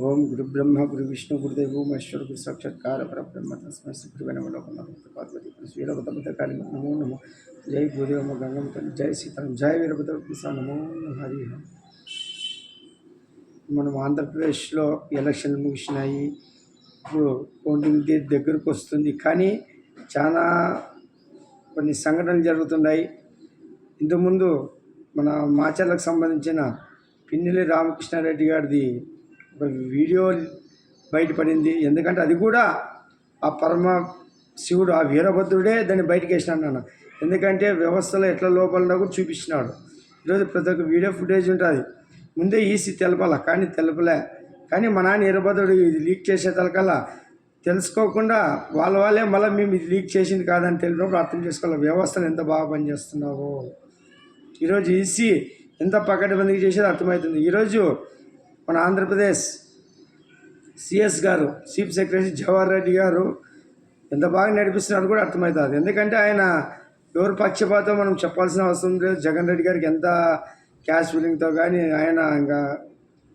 ఓం గురు బ్రహ్మ గురు విష్ణు గురుదేవు మహేశ్వర గురు సాక్షాత్కార పరబ్రహ్మ తస్మై శ్రీ గురువే లోకనాథ పార్వతి వీరభద్రపద కాళి నమో నమో. జై గురుదేవ గంగమ్మ జై సీతారాం జై వీరభద్ర కృష్ణ నమో నమో హరి మనం ఆంధ్రప్రదేశ్లో ఎలక్షన్లు ముగిసినాయి. ఇప్పుడు కౌంటింగ్ డేట్ దగ్గరకు వస్తుంది. కానీ చాలా కొన్ని సంఘటనలు జరుగుతున్నాయి. ఇంతకుముందు మన మాచర్లకు సంబంధించిన పిన్నెల్లి రామకృష్ణారెడ్డి గారిది వీడియో బయటపడింది. ఎందుకంటే అది కూడా ఆ పరమ శివుడు ఆ వీరభద్రుడే దాన్ని బయటకు వేసినాడు నాన్న. ఎందుకంటే వ్యవస్థలో ఎట్లా లోపల కూడా చూపించినాడు. ఈరోజు ప్రతి ఒక్క వీడియో ఫుటేజ్ ఉంటుంది. ముందే ఈసీ తెలపాల కానీ తెలపలే. కానీ మా నాన్న వీరభద్రుడు ఇది లీక్ చేసే తలకల్లా తెలుసుకోకుండా వాళ్ళ వాళ్ళే మళ్ళీ మేము ఇది లీక్ చేసింది కాదని తెలిపినప్పుడు అర్థం చేసుకోవాలి వ్యవస్థను ఎంత బాగా పనిచేస్తున్నావో. ఈరోజు ఈసీ ఎంత పకడ్బందీ చేసేది అర్థమవుతుంది. ఈరోజు మన ఆంధ్రప్రదేశ్ సిఎస్ గారు చీఫ్ సెక్రటరీ జవహర్ రెడ్డి గారు ఎంత బాగా నడిపిస్తున్నారు కూడా అర్థమవుతుంది ఎందుకంటే ఆయన ఎవరు పక్షపాతం మనం చెప్పాల్సిన అవసరం లేదు. జగన్ రెడ్డి గారికి ఎంత క్యాష్ ఫీలింగ్తో కానీ ఆయన ఇంకా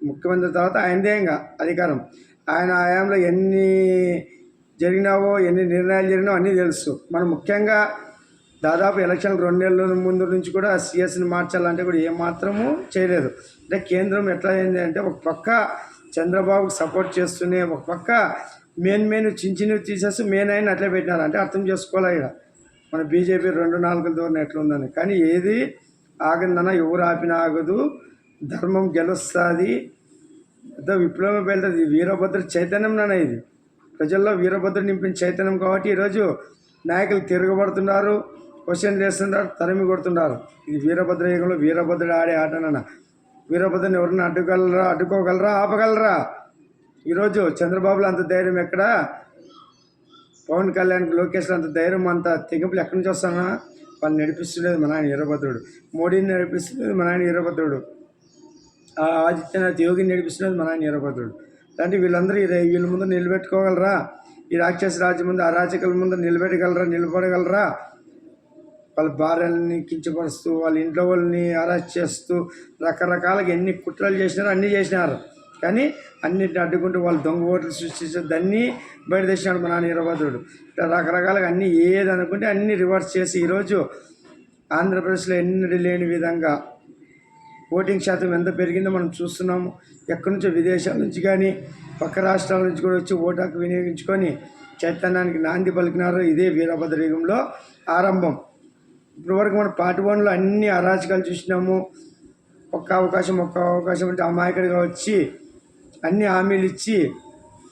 ముఖ్యమంత్రి తర్వాత ఆయనదే ఇంకా అధికారం. ఆయన ఆయాంలో ఎన్ని జరిగినావో ఎన్ని నిర్ణయాలు జరిగినావో అన్నీ తెలుసు. మనం ముఖ్యంగా దాదాపు ఎలక్షన్ రెండు నెలల ముందు నుంచి కూడా సిఎస్ని మార్చాలంటే కూడా ఏమాత్రము చేయలేదు. అంటే కేంద్రం ఎట్లా అయింది అంటే ఒక పక్క చంద్రబాబుకి సపోర్ట్ చేస్తూనే ఒక పక్క మెయిన్ మెయిన్ చిన్న చిన్నవి తీసేసి మెయిన్ అయిన అట్లే పెట్టినారు. అంటే అర్థం చేసుకోవాలి ఇక? మన బీజేపీ రెండు నాలుగుల ధోరణి ఎట్లుందని. కానీ ఏది ఆగిందన్నా ఎవరు ఆపినా ఆగదు. ధర్మం గెలుస్తుంది. పెద్ద విప్లవం వెళ్తుంది వీరభద్ర చైతన్యం నాన్న ఇది. ప్రజల్లో వీరభద్ర నింపిన చైతన్యం కాబట్టి ఈరోజు నాయకులు తిరగబడుతున్నారు. క్వశ్చన్ చేస్తున్నారు తరిమి కొడుతున్నారు ఇది వీరభద్ర యుగంలో వీరభద్రుడు ఆడే ఆటనన్న వీరభద్రుని ఎవరిని అడ్డుగలరా అడ్డుకోగలరా ఆపగలరా? ఈరోజు చంద్రబాబులో అంత ధైర్యం ఎక్కడ? పవన్ కళ్యాణ్కి లోకేష్ అంత ధైర్యం అంత తెగింపులు ఎక్కడి నుంచి వస్తానా వాళ్ళు నడిపిస్తలేదు మన ఆయన వీరభద్రుడు. మోడీని నడిపిస్తలేదు మన ఆయన వీరభద్రుడు. ఆదిత్యనాథ్ యోగిని నడిపిస్తున్నది మన ఆయన వీరభద్రుడు. అంటే వీళ్ళందరూ వీళ్ళ ముందు నిలబెట్టుకోగలరా? ఈ రాక్షస రాజ్యం ముందు అరాచకుల ముందు నిలబెట్టగలరా నిలబడగలరా? వాళ్ళ భార్యలని కించపరుస్తూ వాళ్ళ ఇంట్లో వాళ్ళని అరెస్ట్ చేస్తూ రకరకాలుగా ఎన్ని కుట్రలు చేసినారు అన్నీ చేసినారు. కానీ అన్నిటిని అడ్డుకుంటూ వాళ్ళు దొంగ ఓట్లు సృష్టించే దాన్ని బయట తెచ్చినాడు మా నాన్న వీరభద్రుడు రకరకాలుగా అన్నీ ఏది అనుకుంటే అన్నీ రివర్స్ చేసి ఈరోజు ఆంధ్రప్రదేశ్లో ఎన్నడూ లేని విధంగా ఓటింగ్ శాతం ఎంత పెరిగిందో మనం చూస్తున్నాము. ఎక్కడి నుంచో విదేశాల నుంచి కానీ పక్క రాష్ట్రాల నుంచి కూడా వచ్చి ఓటాకు వినియోగించుకొని చైతన్యానికి నాంది పలికినారు. ఇదే వీరభద్ర యుగంలో ఆరంభం. ఇప్పటివరకు మనం పార్ట్ వన్లో అన్ని అరాచకాలు చూసినాము. ఒక్క అవకాశం ఒక్క అవకాశం అంటే అమాయకుడిగా వచ్చి అన్ని హామీలు ఇచ్చి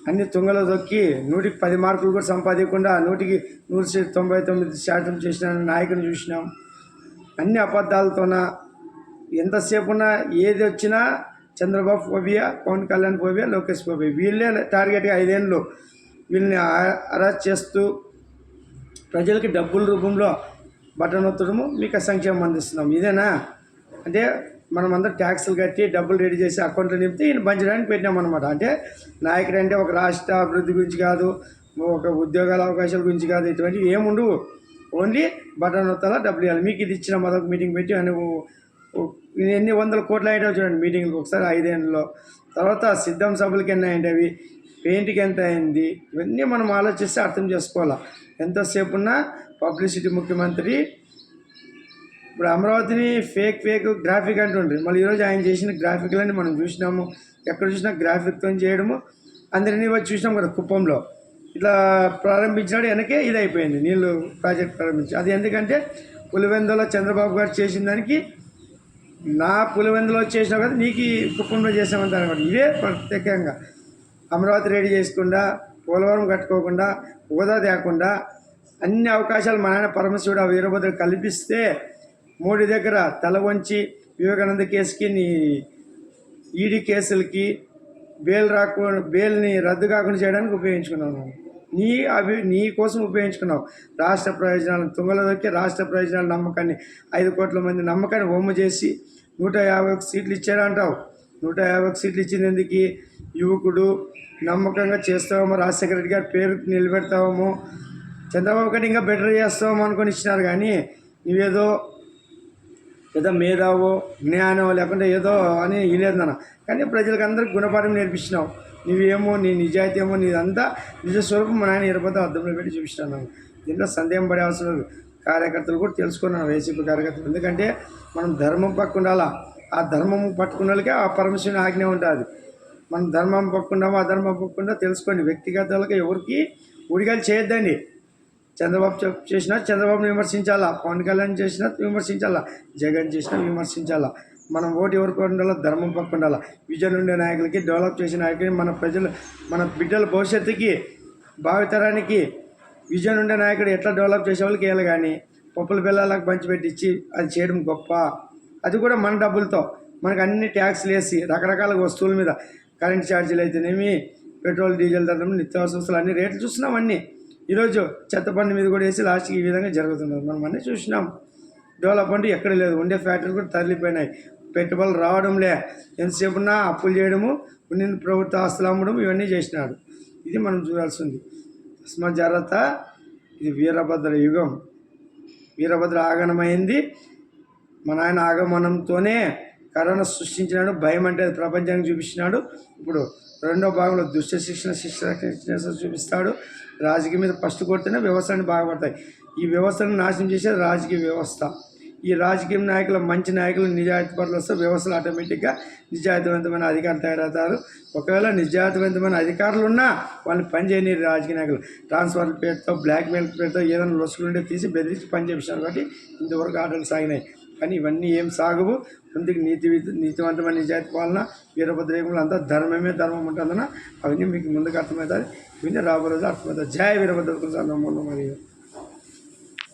అన్ని తుంగలో దొక్కి నూటికి పది మార్కులు కూడా సంపాదించకుండా నూటికి నూరు తొంభై తొమ్మిది శాతం చేసిన నాయకుని చూసినాం. అన్ని అబద్ధాలతోన ఎంతసేపు ఉన్నా ఏది వచ్చినా Chandrababu phobia Pawan Kalyan phobia Lokesh phobia. వీళ్ళే టార్గెట్గా ఐదేళ్ళు వీళ్ళని అరెస్ట్ చేస్తూ ప్రజలకి డబ్బుల రూపంలో బటన్ ఒత్తడము మీకు సంక్షేమం అందిస్తున్నాం. ఇదేనా? అంటే మనం అందరం ట్యాక్సులు కట్టి డబ్బులు రెడీ చేసి అకౌంట్లో నింపితే ఈయన పంచడానికి పెట్టినాం అనమాట అంటే నాయకుడు అంటే ఒక రాష్ట్ర అభివృద్ధి గురించి కాదు ఒక ఉద్యోగాల అవకాశాల గురించి కాదు ఇటువంటివి ఏముండవు ఓన్లీ బటన్ వస్తాలా డబ్బులు ఇవ్వాలి. మీకు ఇది ఇచ్చిన మొదటి మీటింగ్ పెట్టి అని ఎన్ని వందల కోట్లు అయ్యాయో చూడండి మీటింగ్లకు ఒకసారి ఐదేళ్ళలో. తర్వాత సిద్ధం సభలకి ఎన్ని అవి పెయింట్కి ఎంత అయింది ఇవన్నీ మనం ఆలోచిస్తే అర్థం చేసుకోవాలా. ఎంతసేపు ఉన్నా పబ్లిసిటీ ముఖ్యమంత్రి. ఇప్పుడు అమరావతిని ఫేక్ ఫేక్ గ్రాఫిక్ అంటుండ్రు. మళ్ళీ ఈరోజు ఆయన చేసిన గ్రాఫిక్లని మనం చూసినాము. ఎక్కడ చూసినా గ్రాఫిక్తో చేయడము. అందరినీ వచ్చి చూసినాం కదా కుప్పంలో. ఇట్లా ప్రారంభించినాడు వెనకే ఇది అయిపోయింది నీళ్ళు ప్రాజెక్ట్ ప్రారంభించి. అది ఎందుకంటే పులివెందులో చంద్రబాబు గారు చేసిన దానికి నా పులివెందులో చేసినా కదా నీకు కుప్పంలో చేసామంటారు అనమాట ఇవే ప్రత్యేకంగా. అమరావతి రెడీ చేసుకుండా పోలవరం కట్టుకోకుండా హోదా తేకుండా అన్ని అవకాశాలు మా నాయన పరమశివుడు ఆ వీరభద్ర కల్పిస్తే మోడీ దగ్గర తల వంచి వివేకానంద కేసుకి నీ ఈడీ కేసులకి బెయిల్ రాకుండా బెయిల్ని రద్దు కాకుండా చేయడానికి ఉపయోగించుకున్నాను నీ అభి నీ కోసం ఉపయోగించుకున్నావు. రాష్ట్ర ప్రయోజనాలను తుంగలో దొక్కి రాష్ట్ర ప్రయోజనాల నమ్మకాన్ని ఐదు కోట్ల మంది నమ్మకాన్ని హోమ చేసి నూట యాభై ఒక సీట్లు ఇచ్చారంటావు. నూట యాభై ఒక సీట్లు ఇచ్చినందుకు యువకుడు నమ్మకంగా చేస్తామో రాజశేఖర రెడ్డి గారి పేరు నిలబెడతామో చంద్రబాబు కంటే ఇంకా బెటర్ చేస్తామో అనుకొని ఇచ్చినారు కానీ నువ్వేదో ఏదో మేధావో జ్ఞానం లేకుంటే ఏదో అని ఇలేదన్న కానీ ప్రజలకు అందరికి గుణపాఠం నేర్పించినావు. నువ్వేమో నీ నిజాయితీ ఏమో నీదంతా నిజ స్వరూపం మన ఆయన అర్థంలో పెట్టి చూపిస్తున్నాను దీంట్లో సందేహం పడే అవసరం లేదు. కార్యకర్తలు కూడా తెలుసుకున్నాను వైసీపీ కార్యకర్తలు. ఎందుకంటే మనం ధర్మం పట్టుకుండాలా ఆ ధర్మం పట్టుకున్న వాళ్ళకే ఆ పరమశివుని ఆజ్ఞ ఉంటుంది మనం ధర్మం పక్కుండామో అధర్మం పక్కుండా తెలుసుకోండి. వ్యక్తిగతాలకు ఎవరికి ఉడిగాలు చేయొద్దండి. చంద్రబాబు చేసినా చంద్రబాబుని విమర్శించాలా? పవన్ కళ్యాణ్ చేసినా విమర్శించాలా? జగన్ చేసినా విమర్శించాలా? మనం ఓటు ఎవరికి ఉండాలో? ధర్మం పక్క ఉండాలా విజన్ ఉండే నాయకులకి డెవలప్ చేసిన నాయకులకి మన ప్రజలు మన బిడ్డల భవిష్యత్తుకి భావితరానికి విజన్ ఉండే నాయకుడు ఎట్లా డెవలప్ చేసే వాళ్ళకి వేయాలి కానీ పప్పుల పిల్లలకు పంచిపెట్టి ఇచ్చి అది చేయడం గొప్ప. అది కూడా మన డబ్బులతో. మనకు అన్ని ట్యాక్స్లు వేసి రకరకాల వస్తువుల మీద కరెంట్ ఛార్జీలు అయితేనేమి పెట్రోల్ డీజిల్ ధరలు నిత్యావసర వస్తువులు అన్ని రేట్లు చూస్తున్నాం అన్నీ. ఈరోజు చెత్త బండి మీద కూడా వేసి లాస్ట్కి ఈ విధంగా జరుగుతున్నారు. మనం అన్నీ చూసినాం. డెవలప్మెంట్ ఎక్కడ లేదు. ఉండే ఫ్యాక్టరీలు కూడా తరలిపోయినాయి. పెట్టుబడులు రావడంలే. ఎంతసేపు ఉన్నా అప్పులు చేయడము ఉండిన ప్రభుత్వ ఆస్తులు అమ్మడం ఇవన్నీ చేసినాడు. ఇది మనం చూడాల్సింది. తస్మాత్ జాగ్రత్త. ఇది వీరభద్ర యుగం. వీరభద్ర ఆగమనమైంది మన ఆయన ఆగమనంతోనే కరోనా సృష్టించినాడు భయం అంటే ప్రపంచానికి చూపించినాడు ఇప్పుడు రెండో భాగంలో దుష్ట శిక్షణ శిక్షణ చూపిస్తాడు. రాజకీయ మీద ఫస్ట్ కొడితేనే వ్యవస్థని బాగుపడతాయి. ఈ వ్యవస్థను నాశనం చేసేది రాజకీయ వ్యవస్థ. ఈ రాజకీయ నాయకులు మంచి నాయకులు నిజాయితీ పరులు వస్తే వ్యవస్థలు ఆటోమేటిక్గా నిజాయితీవంతమైన అధికారులు తయారవుతారు. ఒకవేళ నిజాయితీవంతమైన అధికారులు ఉన్నా వాళ్ళని పనిచేయని రాజకీయ నాయకులు. ట్రాన్స్ఫర్ పేరుతో బ్లాక్ మెయిల్ పేరుతో ఏదైనా లొసుకులు ఉంటే తీసి బెదిరించి పని కాబట్టి ఇంతవరకు ఆటలు సాగినాయి. కానీ ఇవన్నీ ఏం సాగవు. ముందుకు నీతి నీతివంతమైన నిజాయితీ పాలన వీరభద్రేములు అంతా ధర్మమే ధర్మం ఉంటుందన్న అవన్నీ మీకు ముందుకు అర్థమవుతుంది ఇవన్నీ రాబో రోజు అర్థమవుతుంది జయ వీరభద్ర నమో మరియు